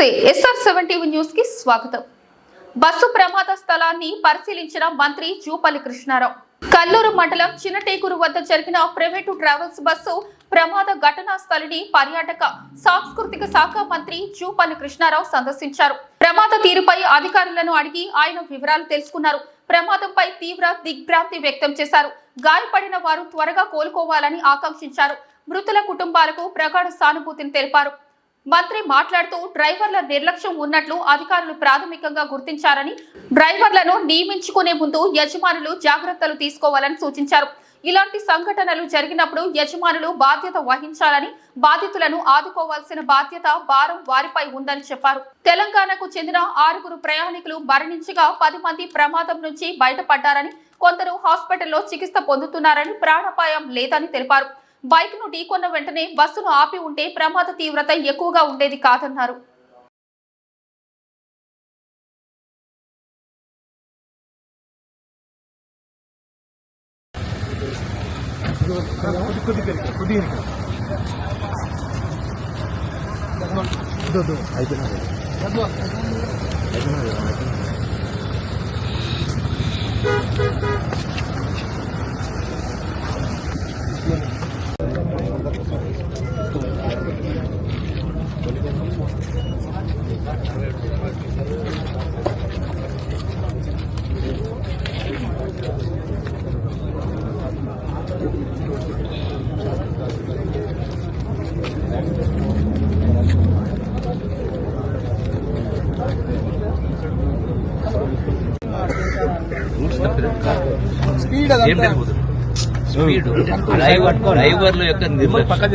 నమస్తే SR seventy న్యూస్కి స్వాగతం. బస్సు ప్రమాద స్థలాన్ని పరిశీలించిన మంత్రి జూపల్లి కృష్ణారావు. కల్లూరు మండలం చిన్నటేకూరు వద్ద జరిగిన ప్రైవేటు ట్రావెల్స్ బస్సు ప్రమాద ఘటనా స్థలిని పర్యాటక సాంస్కృతిక శాఖ మంత్రి జూపల్లి కృష్ణారావు సందర్శించారు. ప్రమాద తీరుపై అధికారులను అడిగి ఆయన వివరాలు తెలుసుకున్నారు. ప్రమాదంపై తీవ్ర దిగ్భ్రాంతి వ్యక్తం చేశారు. గాయపడిన వారు త్వరగా కోలుకోవాలని ఆకాంక్షించారు. మృతుల కుటుంబాలకు ప్రగాఢ సానుభూతిని తెలిపారు. మంత్రి మాట్లాడుతూ డ్రైవర్ల నిర్లక్ష్యం ఉన్నట్లు అధికారులు ప్రాథమికంగా గుర్తించారని డ్రైవర్లను నియమించుకునే ముందు యజమానులు జాగ్రత్తలు తీసుకోవాలని సూచించారు. ఇలాంటి సంఘటనలు జరిగినప్పుడు యజమానులు బాధ్యత వహించాలని బాధితులను ఆదుకోవాల్సిన బాధ్యత భారం వారిపై ఉందని చెప్పారు. తెలంగాణకు చెందిన ఆరుగురు ప్రయాణికులు మరణించగా పది మంది ప్రమాదం నుంచి బయటపడ్డారని కొందరు హాస్పిటల్లో చికిత్స పొందుతున్నారని ప్రాణాపాయం లేదని తెలిపారు. బైక్ను ఢీకొన్న వెంటనే బస్సును ఆపి ఉంటే ప్రమాద తీవ్రత ఎక్కువగా ఉండేది కాదన్నారు. స్పీడ్ ఏం తెలియదు స్పీడ్. డ్రైవర్ డ్రైవర్ల యొక్క నిర్లక్ష్యం. పక్కన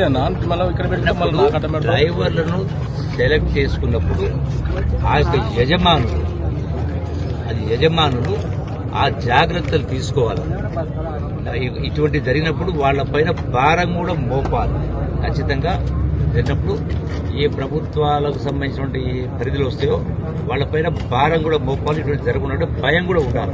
ఇక్కడ. డ్రైవర్లను సెలెక్ట్ చేసుకున్నప్పుడు ఆ యొక్క యజమానులు అది యజమానులు ఆ జాగ్రత్తలు తీసుకోవాలి. ఇటువంటి జరిగినప్పుడు వాళ్ళపైన భారం కూడా మోపాలి. ఖచ్చితంగా జరిగినప్పుడు ఏ ప్రభుత్వాలకు సంబంధించినటువంటి ఏ పరిధిలో వస్తాయో వాళ్ళపైన భారం కూడా మోపాలి ఇటువంటి జరగకుండా భయం కూడా ఉండాలి.